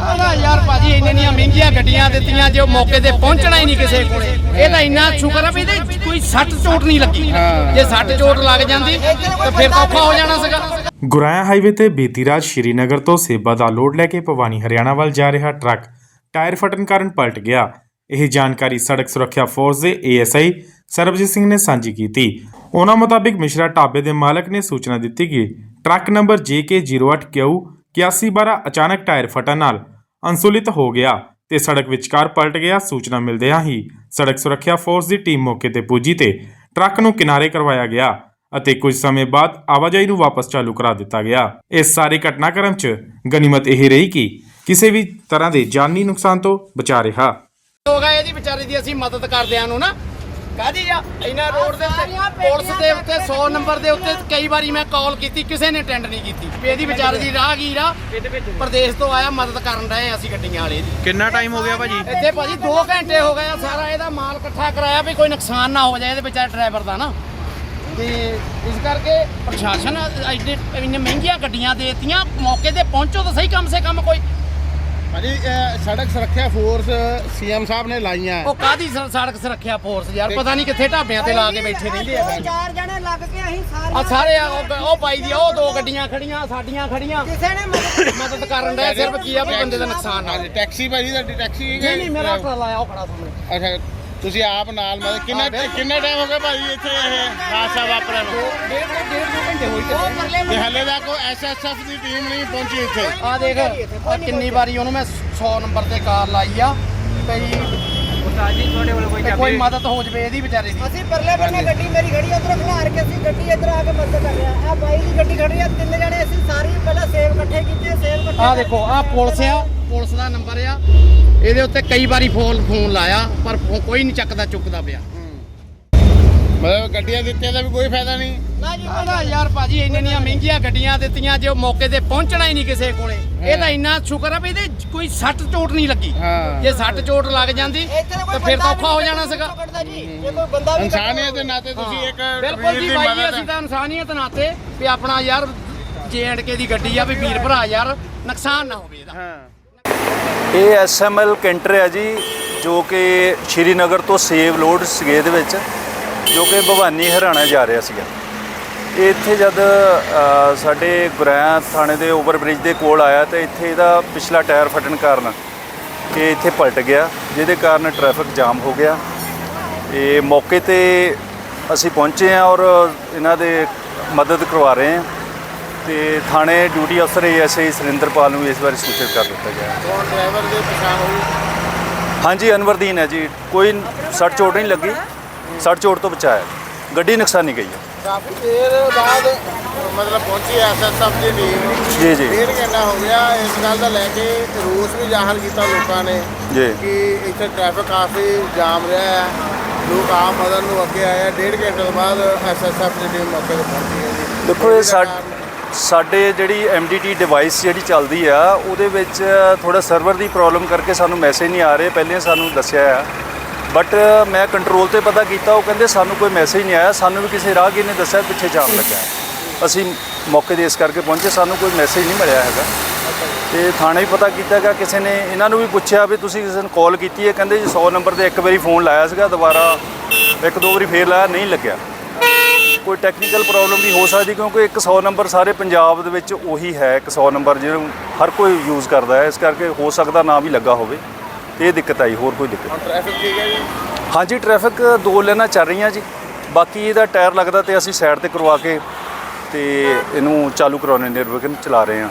ਉਹਦਾ ਯਾਰ ਭਾਜੀ ਇੰਨੀਆਂ ਇੰਨੀਆਂ ਮਹਿੰਗੀਆਂ ਗੱਡੀਆਂ ਦਿੱਤੀਆਂ ਜੇ ਉਹ ਮੌਕੇ ਤੇ ਪਹੁੰਚਣਾ ਹੀ ਨਹੀਂ ਕਿਸੇ ਕੋਲੇ। ਇਹ ਤਾਂ ਇੰਨਾ ਸ਼ੁਕਰ ਆ ਵੀ ਇਹਦੇ ਕੋਈ ਸੱਟ ਚੋਟ ਨਹੀਂ ਲੱਗੀ। ਜੇ ਸੱਟ ਚੋਟ ਲੱਗ ਜਾਂਦੀ ਤਾਂ ਫਿਰ ਤਾਂ ਔਖਾ ਹੋ ਜਾਣਾ ਸੀਗਾ। ਗੁਰਾਇਆ ਹਾਈਵੇ ਤੇ ਬੀਤੀ ਰਾਤ ਸ਼੍ਰੀਨਗਰ ਤੋਂ ਸੇਬਾ ਦਾ ਲੋਡ ਲੈ ਕੇ ਭਵਾਨੀ ਹਰਿਆਣਾ ਵੱਲ ਜਾ ਰਿਹਾ ਟਰੱਕ। ਟਾਇਰ ਫਟਣ ਕਾਰਨ ਪਲਟ ਗਿਆ। ਇਹ ਜਾਣਕਾਰੀ ਸੜਕ ਸੁਰੱਖਿਆ ਫੋਰਸ ਦੇ ਏਐਸਆਈ ਸਰਬਜੀਤ ਸਿੰਘ ਨੇ ਸਾਂਝੀ ਕੀਤੀ। ਉਹਨਾਂ ਮੁਤਾਬਿਕ ਮਿਸ਼ਰਾ ਢਾਬੇ ਦੇ ਮਾਲਕ ਨੇ ਸੂਚਨਾ ਦਿੱਤੀ ਕਿ ਟਰੱਕ ਨੰਬਰ JK08Q 8112 ਅਚਾਨਕ ਟਾਇਰ ਫਟਣ ਨਾਲ ਅਨਸੁਲਿਤ ਹੋ ਗਿਆ ਤੇ ਸੜਕ ਵਿਚਕਾਰ ਪਲਟ ਗਿਆ। ਸੂਚਨਾ ਮਿਲਦਿਆਂ ਹੀ ਸੜਕ ਸੁਰੱਖਿਆ ਫੋਰਸ ਦੀ ਟੀਮ ਮੌਕੇ ਤੇ ਪੁੱਜੀ ਤੇ ਟਰੱਕ ਨੂੰ ਕਿਨਾਰੇ ਕਰਵਾਇਆ ਗਿਆ ਅਤੇ ਕੁਝ ਸਮੇਂ ਬਾਅਦ ਆਵਾਜਾਈ ਨੂੰ ਵਾਪਸ ਚਾਲੂ ਕਰਾ ਦਿੱਤਾ ਗਿਆ। ਇਸ ਸਾਰੇ ਘਟਨਾਕ੍ਰਮ 'ਚ ਗਨੀਮਤ ਇਹ ਰਹੀ ਕਿ ਕਿਸੇ ਵੀ ਤਰ੍ਹਾਂ ਦੇ ਜਾਨੀ ਨੁਕਸਾਨ ਤੋਂ ਬਚਾ ਰਿਹਾ। ਹੋ ਇਹਦੀ ਵਿਚਾਰੀ ਦੀ ਅਸੀਂ ਮਦਦ ਕਰਦਿਆਂ ਨੂੰ ਨਾ ਕਾਦੀ ਆ? ਇਹਨਾਂ ਰੋਡ ਦੇ ਉੱਤੇ ਪੁਲਿਸ ਦੇ ਉੱਤੇ 100 ਨੰਬਰ ਦੇ ਉੱਤੇ ਕਈ ਵਾਰੀ ਮੈਂ ਕਾਲ ਕੀਤੀ ਕਿਸੇ ਨੇ ਅਟੈਂਡ ਨਹੀਂ ਕੀਤੀ। ਵੀ ਇਹਦੀ ਵਿਚਾਰੀ ਦੀ ਰਾਹਗੀਰ ਆ। ਪ੍ਰਦੇਸ਼ ਤੋਂ ਆਇਆ ਮਦਦ ਕਰਨ ਰਹੇ ਅਸੀਂ ਗੱਡੀਆਂ ਵਾਲੇ ਦੀ। ਕਿੰਨਾ ਟਾਈਮ ਹੋ ਗਿਆ ਭਾਜੀ? ਇੱਥੇ ਭਾਜੀ 2 ਘੰਟੇ ਹੋ ਗਏ ਆ ਸਾਰਾ ਇਹਦਾ ਮਾਲ ਇਕੱਠਾ ਕਰਾਇਆ ਵੀ ਕੋਈ ਨੁਕਸਾਨ ਨਾ ਹੋ ਜਾਏ ਇਹਦੇ ਵਿਚਾਰੇ ਡਰਾਈਵਰ ਦਾ ਨਾ। ਤੇ ਇਸ ਕਰਕੇ ਪ੍ਰਸ਼ਾਸਨ ਐਡੇ ਇੰਨੇ ਮਹਿੰਗੀਆਂ ਗੱਡੀਆਂ ਦੇਤੀਆਂ ਮੌਕੇ ਤੇ ਪਹੁੰਚੋ ਤਾਂ ਸਹੀ ਕਮ ਸੇ ਕਮ ਕੋਈ ਭਾਜੀ ਇਹ ਸੜਕ ਸੁਰੱਖਿਆ ਫੋਰਸ ਸੀਐਮ ਸਾਹਿਬ ਨੇ ਲਾਈਆਂ। ਉਹ ਕਾਦੀ ਸੜਕ ਸੁਰੱਖਿਆ ਫੋਰਸ ਯਾਰ ਪਤਾ ਨਹੀਂ ਕਿੱਥੇ ਢਾਬਿਆਂ ਤੇ ਲਾ ਕੇ ਬੈਠੇ ਰਹਿੰਦੇ ਆ ਚਾਰ ਜਣੇ ਲੱਗ ਕੇ ਅਸੀਂ ਆ ਸਾਰੇ ਸਾਰੇ ਆ ਉਹ- ਉਹ ਬਾਈ ਦੀ ਉਹ ਦੋ ਗੱਡੀਆਂ ਖੜੀਆਂ ਸਾਡੀਆਂ ਖੜੀਆਂ। ਕਿਸੇ ਨੇ ਮਦਦ ਮਦਦ ਕਰਨ ਦੇ ਸਿਰਫ ਕੀ ਆ ਵੀ ਬੰਦੇ ਦਾ ਨੁਕਸਾਨ ਨਾ ਹਾਂਜੀ ਟੈਕਸੀ ਭਾਜੀ ਤੁਹਾਡੀ ਟੈਕਸੀ ਨਹੀਂ ਨਹੀਂ ਮੇਰਾ ਟਰਾਲਾ ਆਇਆ ਉਹ ਖੜਾ ਸਾਹਮਣੇ ਅੱਛਾ। ਤੁਸੀਂ ਆਪ ਨਾਲ ਮਤਲਬ ਕਿੰਨਾ ਕਿੰਨਾ ਟਾਈਮ ਹੋ ਗਿਆ ਭਾਜੀ ਇੱਥੇ ਇਹ ਹਾਦਸਾ ਵਾਪਰਿਆ ਨੂੰ ਡੇਢ ਡੇਢ ਦੋ ਘੰਟੇ ਹੋਈ ਉਹ ਪਰਲੇ ਤੇ ਹਲੇ ਦਾ ਕੋਈ ਐਸਐਸਐਫ ਦੀ ਟੀਮ ਨਹੀਂ ਪਹੁੰਚੀ ਇੱਥੇ। ਆ ਦੇਖ ਆਹ ਕਿੰਨੀ ਵਾਰੀ ਉਹਨੂੰ ਮੈਂ 100 ਨੰਬਰ ਤੇ ਕਾਰ ਲਾਈ ਆ। ਕਈ ਤੇ ਕੋਈ ਮਦਦ ਹੋ ਜਵੇ ਇਹਦੀ ਵਿਚਾਰੇ ਦੀ। ਅਸੀਂ ਪਰਲੇ ਬੰਨੇ ਗੱਡੀ ਮੇਰੀ ਖੜੀ ਉਧਰ ਖਲਾਰ ਕੇ ਅਸੀਂ ਗੱਡੀ ਇੱਧਰ ਆ ਕੇ ਮਦਦ ਕਰ ਰਿਹਾ ਆ। ਬਾਈ ਦੀ ਗੱਡੀ ਖੜੀ ਆ ਤਿੰਨ ਜਣੇ ਅਸੀਂ ਸਾਰੀ ਪਹਿਲਾਂ ਸੇਵ ਇਕੱਠੇ ਕੀਤੇ ਸੇਵ ਇਕੱਠੇ ਆ ਦੇਖੋ ਆ ਪੁਲਿਸ ਆ ਪੁਲਿਸ ਦਾ ਨੰਬਰ ਆ। ਇਹਦੇ ਉੱਤੇ ਕਈ ਵਾਰੀ ਫੋਨ ਫੋਨ ਲਾਇਆ ਪਰ ਫੋ- ਕੋਈ ਨਹੀਂ ਚੱਕਦਾ ਚੁੱਕਦਾ ਪਿਆ। ਮਤਲਬ ਗੱਡੀਆਂ ਦਿੱਤੀਆਂ ਦਾ ਵੀ ਕੋਈ ਫਾਇਦਾ ਨਹੀਂ। ਨਾ ਜੀ ਉਹਦਾ ਯਾਰ ਭਾਜੀ ਇੰਨੀਆਂ ਮਹਿੰਗੀਆਂ ਗੱਡੀਆਂ ਦਿੱਤੀਆਂ ਜੇ ਉਹ ਮੌਕੇ ਤੇ ਪਹੁੰਚਣਾ ਹੀ ਨਹੀਂ ਕਿਸੇ ਕੋਲੇ। ਇਹ ਤਾਂ ਇੰਨਾ ਸ਼ੁਕਰ ਆ ਵੀ ਇਹਦੇ ਕੋਈ ਸੱਟ ਚੋਟ ਨਹੀਂ ਲੱਗੀ। ਹਾਂ। ਜੇ ਸੱਟ ਚੋਟ ਲੱਗ ਜਾਂਦੀ ਤਾਂ ਫਿਰ ਤਾਂ ਔਖਾ ਹੋ ਜਾਣਾ ਸੀਗਾ। ਕੱਢਦਾ ਜੀ। ਜੇ ਕੋਈ ਬੰਦਾ ਵੀ ਇਨਸਾਨੀਅਤ ਦੇ ਨਾਤੇ ਤੁਸੀਂ ਇੱਕ ਬਿਲਕੁਲ ਵੀਰ ਜੀ ਦੀ ਬਾਈ ਜੀ ਮਦਦ ਅਸੀਂ ਤਾਂ ਇਨਸਾਨੀਅਤ ਨਾਤੇ ਵੀ ਆਪਣਾ ਯਾਰ ਕੇ ਦੀ ਗੱਡੀ ਆ ਵੀ ਵੀਰ ਭਰਾ ਯਾਰ ਨੁਕਸਾਨ ਨਾ ਹੋਵੇ ਇਹਦਾ। ਹਾਂ। ਇਹ ਐਸਐਮਐਲ ਕੈਂਟਰ ਹੈ ਜੀ, ਜੋ ਕਿ ਸ਼੍ਰੀਨਗਰ ਤੋਂ ਸੇਵ ਲੋਡ ਸੀਗੇ ਦੇ ਵਿੱਚ, ਜੋ ਕਿ ਭਵਾਨੀ ਹਰਿਆਣਾ ਜਾ ਰਿਹਾ ਸੀਗਾ। ਇਹ ਇੱਥੇ ਜਦ ਸਾਡੇ ਗੁਰੈਆ ਥਾਣੇ ਦੇ ਓਵਰ ਬ੍ਰਿਜ ਦੇ ਕੋਲ ਆਇਆ ਤੇ ਇੱਥੇ ਇਹਦਾ ਪਿਛਲਾ ਟਾਇਰ ਫਟਣ ਕਾਰਨ ਇਹ ਇੱਥੇ ਪਲਟ ਗਿਆ, ਜਿਹਦੇ ਕਾਰਨ ਟ੍ਰੈਫਿਕ ਜਾਮ ਹੋ ਗਿਆ। ਇਹ ਮੌਕੇ ਤੇ ਅਸੀਂ ਪਹੁੰਚੇ ਹਾਂ ਔਰ ਇਹਨਾਂ ਦੇ ਮਦਦ ਕਰਵਾ ਰਹੇ ਹਾਂ। ਤੇ ਥਾਣੇ ਡਿਊਟੀ ਅਫਸਰ ਏਐਸਆਈ ਸੁਰਿੰਦਰਪਾਲ ਨੂੰ ਇਸ ਬਾਰੇ ਸੂਚਿਤ ਕਰ ਦਿੱਤਾ ਗਿਆ ਹੈ। ਕੌਣ ਡਰਾਈਵਰ ਦੇ ਪਛਾਣ ਹੋਈ? ਹਾਂਜੀ ਅਨਵਰਦੀਨ ਹੈ ਜੀ। ਕੋਈ ਸੱਟ ਚੋਟ ਨਹੀਂ ਲੱਗੀ। ਸੱਟ ਚੋਟ ਤੋਂ ਬਚਾਇਆ। ਗੱਡੀ ਨੁਕਸਾਨੀ ਗਈ ਹੈ। ਕਾਫੀ ਦੇਰ ਬਾਅਦ ਮਤਲਬ ਪਹੁੰਚੀ ਐਸਐਸਐਫ ਦੀ ਟੀਮ। ਜੀ ਜੀ। ਡੇਢ ਘੰਟਾ ਹੋ ਗਿਆ। ਇਸ ਗੱਲ ਦਾ ਲੈ ਕੇ ਰੋਸ ਵੀ ਜ਼ਾਹਰ ਕੀਤਾ ਲੋਕਾਂ ਨੇ ਜੀ। ਕਿ ਇੱਥੇ ਟ੍ਰੈਫਿਕ ਕਾਫੀ ਜਾਮ ਰਿਹਾ ਹੈ। ਲੋਕ ਆਮ ਮਦਦ ਨੂੰ ਅੱਗੇ ਆਏ ਆ। ਡੇਢ ਘੰਟੇ ਤੋਂ ਬਾਅਦ ਐਸਐਸਐਫ ਦੀ ਟੀਮ ਮੌਕੇ ਤੇ ਪਹੁੰਚੀ ਹੈ ਜੀ। ਦੇਖੋ ਇਹ ਸਾ- ਸਾਡੇ ਜਿਹੜੀ ਐਮਡੀਟੀ ਡਿਵਾਈਸ ਜਿਹੜੀ ਚੱਲਦੀ ਆ, ਉਹਦੇ ਵਿੱਚ ਥੋੜਾ ਸਰਵਰ ਦੀ ਪ੍ਰੋਬਲਮ ਕਰਕੇ ਸਾਨੂੰ ਮੈਸੇਜ ਨਹੀਂ ਆ ਰਹੇ। ਪਹਿਲੇ ਸਾਨੂੰ ਦੱਸਿਆ ਆ। ਬਟ ਮੈਂ ਕੰਟਰੋਲ ਤੇ ਪਤਾ ਕੀਤਾ, ਉਹ ਕਹਿੰਦੇ ਸਾਨੂੰ ਕੋਈ ਮੈਸੇਜ ਨਹੀਂ ਆਇਆ। ਸਾਨੂੰ ਵੀ ਕਿਸੇ ਰਾਹਗੀਰ ਨੇ ਦੱਸਿਆ ਪਿੱਛੇ ਜਾਮ ਲੱਗਾ। ਅਸੀਂ ਮੌਕੇ ਤੇ ਇਸ ਕਰਕੇ ਪਹੁੰਚੇ, ਸਾਨੂੰ ਕੋਈ ਮੈਸੇਜ ਨਹੀਂ ਮਿਲਿਆ ਹੈਗਾ। ਤੇ ਥਾਣੇ ਵੀ ਪਤਾ ਕੀਤਾ ਗਿਆ, ਕਿਸੇ ਨੇ ਇਹਨਾਂ ਨੂੰ ਵੀ ਪੁੱਛਿਆ ਵੀ ਤੁਸੀਂ ਕਿਸੇ ਨੂੰ ਕਾਲ ਕੀਤੀ ਹੈ? ਕਹਿੰਦੇ ਜੀ 100 ਨੰਬਰ ਤੇ ਇੱਕ ਵਾਰੀ ਫੋਨ ਲਾਇਆ ਸੀਗਾ, ਦੁਬਾਰਾ ਇੱਕ ਦੋ ਵਾਰੀ ਫੇਰ ਲਾਇਆ, ਨਹੀਂ ਲੱਗਿਆ। ਕੋਈ ਟੈਕਨੀਕਲ ਪ੍ਰੋਬਲਮ ਵੀ ਹੋ ਸਕਦੀ ਕਿਉਂਕਿ ਇੱਕ 100 ਨੰਬਰ ਸਾਰੇ ਪੰਜਾਬ ਦੇ ਵਿੱਚ ਉਹੀ ਹੈ ਇੱਕ 100 ਨੰਬਰ ਜਿਹਨੂੰ ਹਰ ਕੋਈ ਯੂਜ਼ ਕਰਦਾ ਹੈ। ਇਸ ਕਰਕੇ ਹੋ ਸਕਦਾ ਨਾ ਵੀ ਲੱਗਾ ਹੋਵੇ। ਇਹ ਦਿੱਕਤ ਆਈ ਹੋਰ ਕੋਈ ਦਿੱਕਤ ਹੁਣ ਟ੍ਰੈਫਿਕ ਠੀਕ ਹੈ ਜੀ? ਨਹੀਂ। ਹਾਂਜੀ ਟ੍ਰੈਫਿਕ ਦੋ ਲਾਈਨਾਂ ਚੱਲ ਰਹੀਆਂ ਜੀ। ਬਾਕੀ ਇਹਦਾ ਟਾਇਰ ਲੱਗਦਾ ਤੇ ਅਸੀਂ ਸਾਈਡ ਤੇ ਕਰਵਾ ਕੇ ਤੇ ਇਹਨੂੰ ਚਾਲੂ ਕਰਾਉਣੇ ਨਿਰਵਿਘਨ ਚਲਾ ਰਹੇ ਹਾਂ।